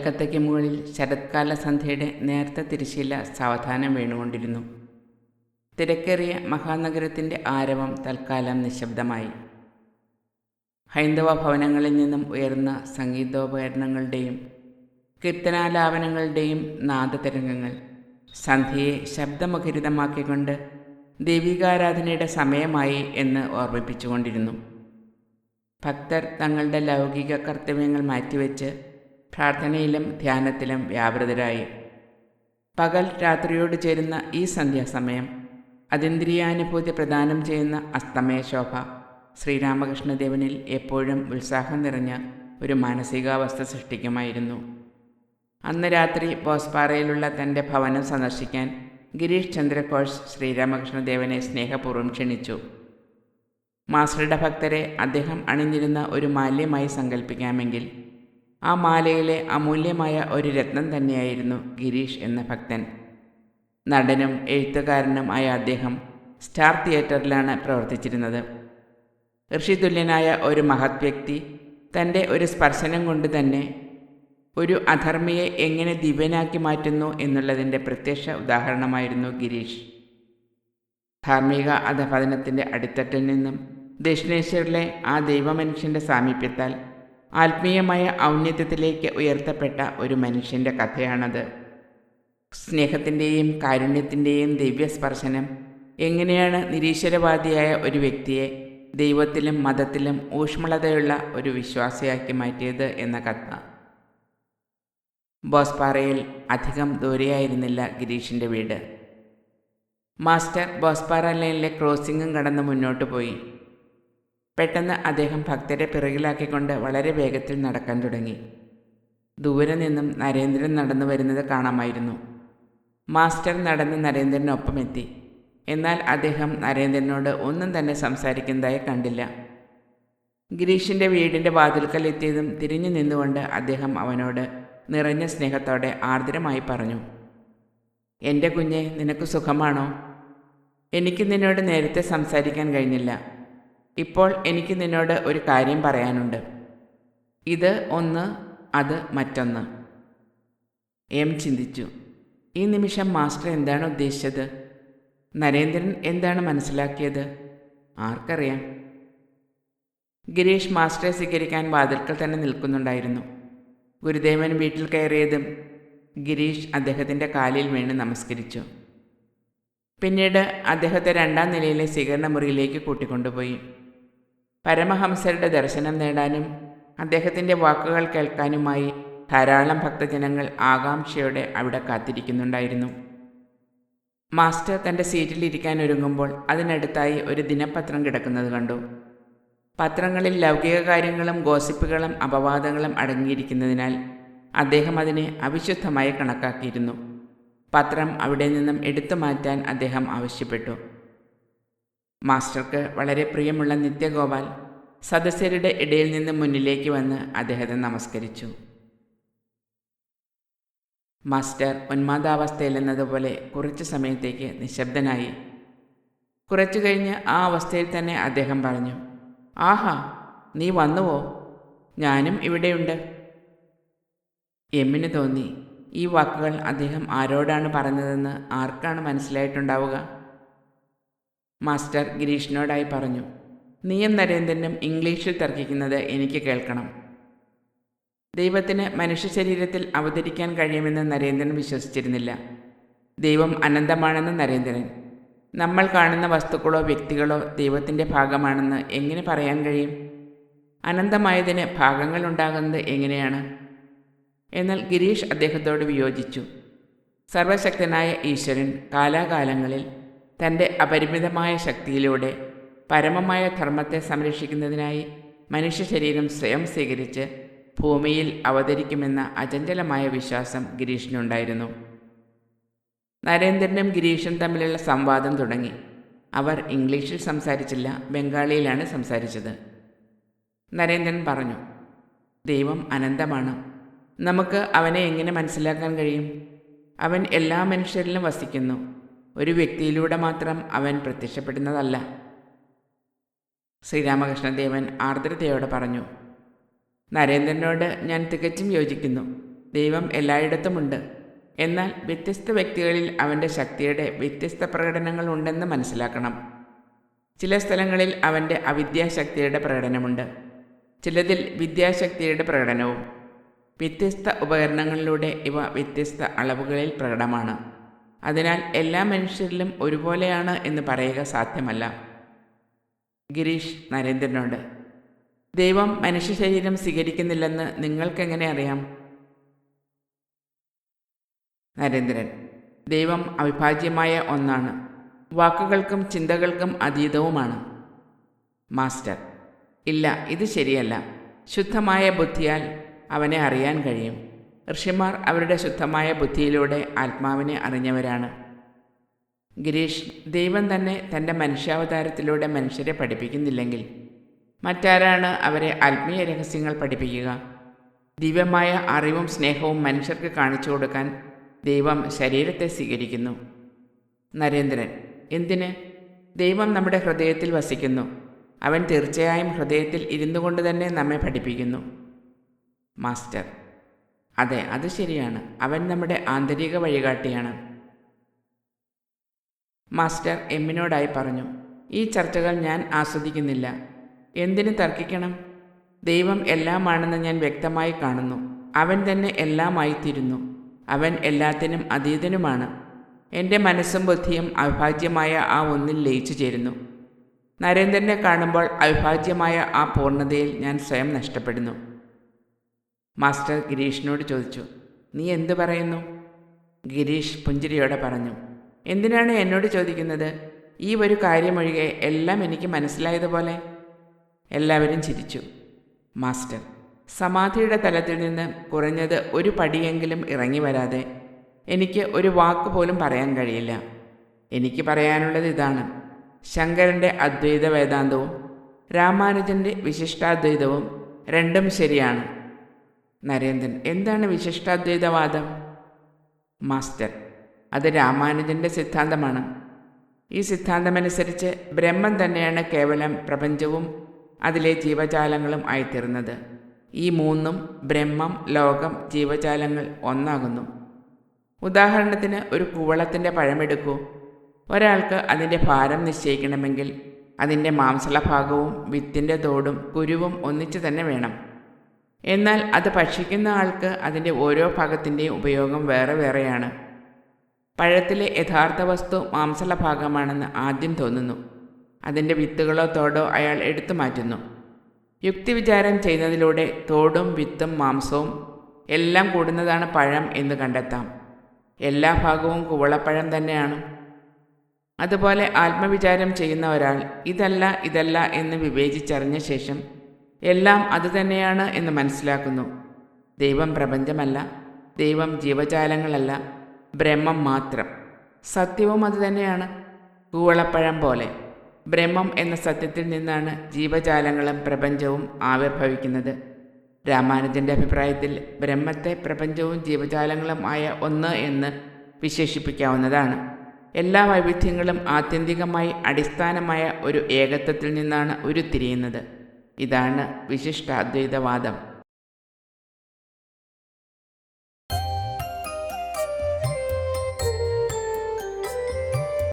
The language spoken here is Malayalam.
കൽക്കത്തയ്ക്ക് മുകളിൽ ശരത്കാല സന്ധ്യയുടെ നേർത്ത തിരശ്ശീല സാവധാനം വീണുകൊണ്ടിരുന്നു. തിരക്കേറിയ മഹാനഗരത്തിന്റെ ആരവം തൽക്കാലം നിശബ്ദമായി. ഹൈന്ദവ ഭവനങ്ങളിൽ നിന്നും ഉയർന്ന സംഗീതോപകരണങ്ങളുടെയും കീർത്തനാലാപനങ്ങളുടെയും നാദതരംഗങ്ങൾ സന്ധ്യയെ ശബ്ദമുഖരിതമാക്കിക്കൊണ്ട് ദൈവികാരാധനയുടെ സമയമായി എന്ന് ഓർമ്മിപ്പിച്ചുകൊണ്ടിരുന്നു. ഭക്തർ തങ്ങളുടെ ലൗകിക കർത്തവ്യങ്ങൾ മാറ്റിവെച്ച് പ്രാർത്ഥനയിലും ധ്യാനത്തിലും വ്യാപൃതരായി. പകൽ രാത്രിയോട് ചേരുന്ന ഈ സന്ധ്യാസമയം അതീന്ദ്രിയാനുഭൂതി പ്രദാനം ചെയ്യുന്ന അസ്തമയ ശോഭ. ശ്രീരാമകൃഷ്ണദേവനിൽ എപ്പോഴും ഉത്സാഹം നിറഞ്ഞ ഒരു മാനസികാവസ്ഥ സൃഷ്ടിക്കുമായിരുന്നു. അന്ന് രാത്രി ബോസ്പാറയിലുള്ള തന്റെ ഭവനം സന്ദർശിക്കാൻ ഗിരീഷ് ചന്ദ്രഘോഷ് ശ്രീരാമകൃഷ്ണദേവനെ സ്നേഹപൂർവം ക്ഷണിച്ചു. മാസ്റ്ററുടെ ഭക്തരെ അദ്ദേഹം അണിഞ്ഞിരുന്ന ഒരു മാല്യമായി സങ്കല്പിക്കാമെങ്കിൽ ആ മാലയിലെ അമൂല്യമായ ഒരു രത്നം തന്നെയായിരുന്നു ഗിരീഷ് എന്ന ഭക്തൻ. നടനും എഴുത്തുകാരനും ആയ അദ്ദേഹം സ്റ്റാർ തിയേറ്ററിലാണ് പ്രവർത്തിച്ചിരുന്നത്. ഋഷിതുല്യനായ ഒരു മഹത് വ്യക്തി തന്റെ ഒരു സ്പർശനം കൊണ്ട് തന്നെ ഒരു അധർമ്മിയെ എങ്ങനെ ദിവ്യനാക്കി മാറ്റുന്നു എന്നുള്ളതിന്റെ പ്രത്യക്ഷ ഉദാഹരണമായിരുന്നു ഗിരീഷ്. ധാർമ്മിക അധപതനത്തിന്റെ അടിത്തട്ടിൽ നിന്നും ദക്ഷിണേശ്വരിലെ ആ ദൈവമനുഷ്യന്റെ സാമീപ്യത്താൽ ആത്മീയമായ ഔന്നത്യത്തിലേക്ക് ഉയർത്തപ്പെട്ട ഒരു മനുഷ്യന്റെ കഥയാണത്. സ്നേഹത്തിന്റെയും കാരുണ്യത്തിന്റെയും ദിവ്യസ്പർശനം എങ്ങനെയാണ് നിരീശ്വരവാദിയായ ഒരു വ്യക്തിയെ ദൈവത്തിലും മതത്തിലും ഊഷ്മളതയുള്ള ഒരു വിശ്വാസിയാക്കി മാറ്റിയത് എന്ന കഥ. ബോസ്പാറയിൽ അധികം ദൂരെയായിരുന്നില്ല ഗിരീഷിന്റെ വീട്. മാസ്റ്റർ ബോസ്പാറ ലൈനിലെ ക്രോസിംഗും കടന്ന് മുന്നോട്ട് പോയി. പെട്ടെന്ന് അദ്ദേഹം ഭക്തരെ പിറകിലാക്കിക്കൊണ്ട് വളരെ വേഗത്തിൽ നടക്കാൻ തുടങ്ങി. ദൂരെ നിന്നും നരേന്ദ്രൻ നടന്നു വരുന്നത് കാണാമായിരുന്നു. മാസ്റ്റർ നടന്ന് നരേന്ദ്രനൊപ്പം എത്തി എന്നാൽ അദ്ദേഹം നരേന്ദ്രനോട് ഒന്നും തന്നെ സംസാരിക്കുന്നതായി കണ്ടില്ല. ഗിരീഷിന്റെ വീടിന്റെ വാതിൽക്കൽ എത്തിയതും തിരിഞ്ഞു നിന്നുകൊണ്ട് അദ്ദേഹം അവനോട് നിറഞ്ഞ സ്നേഹത്തോടെ ആർദ്രമായി പറഞ്ഞു എന്റെ കുഞ്ഞെ നിനക്ക് സുഖമാണോ? എനിക്ക് നിന്നോട് നേരത്തെ സംസാരിക്കാൻ കഴിഞ്ഞില്ല. ഇപ്പോൾ എനിക്ക് നിന്നോട് ഒരു കാര്യം പറയാനുണ്ട്. ഇത് ഒന്ന് അത് മറ്റൊന്ന്. എം ചിന്തിച്ചു. ഈ നിമിഷം മാസ്റ്റർ എന്താണ് ഉദ്ദേശിച്ചത്? നരേന്ദ്രൻ എന്താണ് മനസ്സിലാക്കിയത്? ആർക്കറിയാം. ഗിരീഷ് മാസ്റ്ററെ സ്വീകരിക്കാൻ വാതിൽക്കൽ തന്നെ നിൽക്കുന്നുണ്ടായിരുന്നു. ഗുരുദേവൻ വീട്ടിൽ കയറിയതും ഗിരീഷ് അദ്ദേഹത്തിന്റെ കാലിൽ വീണ് നമസ്കരിച്ചു. പിന്നീട് അദ്ദേഹത്തെ രണ്ടാം നിലയിലെ സ്വീകരണ മുറിയിലേക്ക് കൂട്ടിക്കൊണ്ടുപോയി. പരമഹംസരുടെ ദർശനം നേടാനും അദ്ദേഹത്തിന്റെ വാക്കുകൾ കേൾക്കാനുമായി ധാരാളം ഭക്തജനങ്ങൾ ആകാംക്ഷയോടെ അവിടെ കാത്തിരിക്കുന്നുണ്ടായിരുന്നു. മാസ്റ്റർ തന്റെ സീറ്റിലിരിക്കാൻ ഒരുങ്ങുമ്പോൾ അതിനടുത്തായി ഒരു ദിനപത്രം കിടക്കുന്നത് കണ്ടു. പത്രങ്ങളിൽ ലൗകിക കാര്യങ്ങളും ഗോസിപ്പുകളും അപവാദങ്ങളും അടങ്ങിയിരിക്കുന്നതിനാൽ അദ്ദേഹം അതിനെ അവിശുദ്ധമായി കണക്കാക്കിയിരുന്നു. പത്രം അവിടെ നിന്നും എടുത്തു മാറ്റാൻ അദ്ദേഹം ആവശ്യപ്പെട്ടു. മാസ്റ്റർക്ക് വളരെ പ്രിയമുള്ള നിത്യഗോപാൽ സദസ്യരുടെ ഇടയിൽ നിന്ന് മുന്നിലേക്ക് വന്ന് അദ്ദേഹത്തെ നമസ്കരിച്ചു. മാസ്റ്റർ ഉന്മാദാവസ്ഥയിലെന്നതുപോലെ കുറച്ച് സമയത്തേക്ക് നിശബ്ദനായി. കുറച്ചു കഴിഞ്ഞ് ആ അവസ്ഥയിൽ തന്നെ അദ്ദേഹം പറഞ്ഞു ആഹാ നീ വന്നുവോ? ഞാനും ഇവിടെയുണ്ട്. എമ്മിന് തോന്നി ഈ വാക്കുകൾ അദ്ദേഹം ആരോടാണ് പറഞ്ഞതെന്ന് ആർക്കാണ് മനസ്സിലായിട്ടുണ്ടാവുക? മാസ്റ്റർ ഗിരീഷിനോടായി പറഞ്ഞു നീയും നരേന്ദ്രനും ഇംഗ്ലീഷിൽ തർക്കിക്കുന്നത് എനിക്ക് കേൾക്കണം. ദൈവത്തിന് മനുഷ്യ ശരീരത്തിൽ അവതരിക്കാൻ കഴിയുമെന്ന് നരേന്ദ്രൻ വിശ്വസിച്ചിരുന്നില്ല. ദൈവം അനന്തമാണെന്ന് നരേന്ദ്രൻ. നമ്മൾ കാണുന്ന വസ്തുക്കളോ വ്യക്തികളോ ദൈവത്തിന്റെ ഭാഗമാണെന്ന് എങ്ങനെ പറയാൻ കഴിയും? അനന്തമായതിന് ഭാഗങ്ങൾ ഉണ്ടാകുന്നത് എങ്ങനെയാണ്? എന്നാൽ ഗിരീഷ് അദ്ദേഹത്തോട് വിയോജിച്ചു സർവശക്തനായ ഈശ്വരൻ കാലാകാലങ്ങളിൽ തന്റെ അപരിമിതമായ ശക്തിയിലൂടെ പരമമായ ധർമ്മത്തെ സംരക്ഷിക്കുന്നതിനായി മനുഷ്യ ശരീരം സ്വയം സ്വീകരിച്ച് ഭൂമിയിൽ അവതരിക്കുമെന്ന അചഞ്ചലമായ വിശ്വാസം ഗിരീഷിനുണ്ടായിരുന്നു. നരേന്ദ്രനും ഗിരീഷും തമ്മിലുള്ള സംവാദം തുടങ്ങി. അവർ ഇംഗ്ലീഷിൽ സംസാരിച്ചില്ല ബംഗാളിയിലാണ് സംസാരിച്ചത്. നരേന്ദ്രൻ പറഞ്ഞു ദൈവം അനന്തമാണ്. നമുക്ക് അവനെ എങ്ങനെ മനസ്സിലാക്കാൻ കഴിയും? അവൻ എല്ലാ മനുഷ്യരിലും വസിക്കുന്നു. ഒരു വ്യക്തിയിലൂടെ മാത്രം അവൻ പ്രത്യക്ഷപ്പെടുന്നതല്ല. ശ്രീരാമകൃഷ്ണദേവൻ ആർദ്രതയോടെ പറഞ്ഞു നരേന്ദ്രനോട് ഞാൻ തികച്ചും യോജിക്കുന്നു. ദൈവം എല്ലായിടത്തുമുണ്ട്. എന്നാൽ വ്യത്യസ്ത വ്യക്തികളിൽ അവന്റെ ശക്തിയുടെ വ്യത്യസ്ത പ്രകടനങ്ങൾ ഉണ്ടെന്ന് മനസ്സിലാക്കണം. ചില സ്ഥലങ്ങളിൽ അവന്റെ അവിദ്യാശക്തിയുടെ പ്രകടനമുണ്ട്. ചിലതിൽ വിദ്യാശക്തിയുടെ പ്രകടനവും വ്യത്യസ്ത ഉപകരണങ്ങളിലൂടെ ഇവ വ്യത്യസ്ത അളവുകളിൽ പ്രകടമാണ്. അതിനാൽ എല്ലാ മനുഷ്യരിലും ഒരുപോലെയാണ് എന്ന് പറയുക സാധ്യമല്ല. ഗിരീഷ് നരേന്ദ്രനോട് ദൈവം മനുഷ്യ ശരീരം സ്വീകരിക്കുന്നില്ലെന്ന് നിങ്ങൾക്കെങ്ങനെ അറിയാം? നരേന്ദ്രൻ ദൈവം അവിഭാജ്യമായ ഒന്നാണ്. വാക്കുകൾക്കും ചിന്തകൾക്കും അതീതവുമാണ്. മാസ്റ്റർ ഇല്ല ഇത് ശരിയല്ല. ശുദ്ധമായ ബുദ്ധിയാൽ അവനെ അറിയാൻ കഴിയും. ഋഷിമാർ അവരുടെ ശുദ്ധമായ ബുദ്ധിയിലൂടെ ആത്മാവിനെ അറിഞ്ഞവരാണ്. ഗിരീഷ് ദൈവം തന്നെ തന്റെ മനുഷ്യാവതാരത്തിലൂടെ മനുഷ്യരെ പഠിപ്പിക്കുന്നില്ലെങ്കിൽ മറ്റാരാണ് അവരെ ആത്മീയ രഹസ്യങ്ങൾ പഠിപ്പിക്കുക? ദിവ്യമായ അറിവും സ്നേഹവും മനുഷ്യർക്ക് കാണിച്ചു കൊടുക്കാൻ ദൈവം ശരീരത്തെ സ്വീകരിക്കുന്നു. നരേന്ദ്രൻ എന്തിന്? ദൈവം നമ്മുടെ ഹൃദയത്തിൽ വസിക്കുന്നു. അവൻ തീർച്ചയായും ഹൃദയത്തിൽ ഇരുന്നു കൊണ്ട് തന്നെ നമ്മെ പഠിപ്പിക്കുന്നു. മാസ്റ്റർ അതെ അത് ശരിയാണ്. അവൻ നമ്മുടെ ആന്തരിക വഴികാട്ടിയാണ്. മാസ്റ്റർ എമ്മിനോടായി പറഞ്ഞു ഈ ചർച്ചകൾ ഞാൻ ആസ്വദിക്കുന്നില്ല. എന്തിന് തർക്കിക്കണം? ദൈവം എല്ലാമാണെന്ന് ഞാൻ വ്യക്തമായി കാണുന്നു. അവൻ തന്നെ എല്ലാമായിത്തീരുന്നു. അവൻ എല്ലാത്തിനും അതീതനുമാണ്. എന്റെ മനസ്സും ബുദ്ധിയും അവിഭാജ്യമായ ആ ഒന്നിൽ ലയിച്ചു ചേരുന്നു. നരേന്ദ്രനെ കാണുമ്പോൾ അവിഭാജ്യമായ ആ പൂർണതയിൽ ഞാൻ സ്വയം നഷ്ടപ്പെടുന്നു. മാസ്റ്റർ ഗിരീഷിനോട് ചോദിച്ചു നീ എന്തു പറയുന്നു? ഗിരീഷ് പുഞ്ചിരിയോടെ പറഞ്ഞു എന്തിനാണ് എന്നോട് ചോദിക്കുന്നത്? ഈ ഒരു കാര്യമൊഴികെ എല്ലാം എനിക്ക് മനസ്സിലായതുപോലെ. എല്ലാവരും ചിരിച്ചു. മാസ്റ്റർ സമാധിയുടെ തലത്തിൽ നിന്ന് കുറഞ്ഞത് ഒരു പടിയെങ്കിലും ഇറങ്ങി വരാതെ എനിക്ക് ഒരു വാക്ക് പോലും പറയാൻ കഴിയില്ല. എനിക്ക് പറയാനുള്ളത് ഇതാണ് ശങ്കരന്റെ അദ്വൈത വേദാന്തവും രാമാനുജന്റെ വിശിഷ്ടാദ്വൈതവും രണ്ടും ശരിയാണ്. നരേന്ദ്രൻ. എന്താണ് വിശിഷ്ടാദ്വൈതവാദം? മാസ്റ്റർ അത് രാമാനുജന്റെ സിദ്ധാന്തമാണ്. ഈ സിദ്ധാന്തമനുസരിച്ച് ബ്രഹ്മം തന്നെയാണ് കേവലം പ്രപഞ്ചവും അതിലെ ജീവജാലങ്ങളും ആയിത്തീർന്നത്. ഈ മൂന്നും ബ്രഹ്മം ലോകം ജീവജാലങ്ങൾ ഒന്നാകുന്നു. ഉദാഹരണത്തിന് ഒരു കൂവളത്തിന്റെ പഴമെടുക്കൂ. ഒരാൾക്ക് അതിന്റെ ഭാരം നിശ്ചയിക്കണമെങ്കിൽ അതിന്റെ മാംസളഭാഗവും വിത്തിന്റെ തോടും കുരുവും ഒന്നിച്ചു തന്നെ വേണം. എന്നാൽ അത് ഭക്ഷിക്കുന്ന ആൾക്ക് അതിന്റെ ഓരോ ഭാഗത്തിന്റെയും ഉപയോഗം വേറെ വേറെയാണ്. പഴത്തിലെ യഥാർത്ഥ വസ്തു മാംസള ഭാഗമാണെന്ന് ആദ്യം തോന്നുന്നു. അതിന്റെ വിത്തുകളോ തോടോ അയാൾ എടുത്തു മാറ്റുന്നു. യുക്തിവിചാരം ചെയ്യുന്നതിലൂടെ തോടും വിത്തും മാംസവും എല്ലാം കൂടുന്നതാണ് പഴം എന്ന് കണ്ടെത്താം. എല്ലാ ഭാഗവും കുവളപ്പഴം തന്നെയാണ്. അതുപോലെ ആത്മവിചാരം ചെയ്യുന്ന ഒരാൾ ഇതല്ല ഇതല്ല എന്ന് വിവേചിച്ചറിഞ്ഞ ശേഷം എല്ലാം അതുതന്നെയാണ് എന്ന് മനസ്സിലാക്കുന്നു. ദൈവം പ്രപഞ്ചമല്ല ദൈവം ജീവജാലങ്ങളല്ല ബ്രഹ്മം മാത്രം. സത്യവും അതുതന്നെയാണ് കൂവളപ്പഴം പോലെ. ബ്രഹ്മം എന്ന സത്യത്തിൽ നിന്നാണ് ജീവജാലങ്ങളും പ്രപഞ്ചവും ആവിർഭവിക്കുന്നത്. രാമാനുജന്റെ അഭിപ്രായത്തിൽ ബ്രഹ്മത്തെ പ്രപഞ്ചവും ജീവജാലങ്ങളും ആയ ഒന്ന് എന്ന് വിശേഷിപ്പിക്കാവുന്നതാണ്. എല്ലാ വൈവിധ്യങ്ങളും ആത്യന്തികമായി അടിസ്ഥാനമായ ഒരു ഏകത്വത്തിൽ നിന്നാണ് ഉരുത്തിരിയുന്നത്. ഇതാണ് വിശിഷ്ടാദ്വൈതവാദം.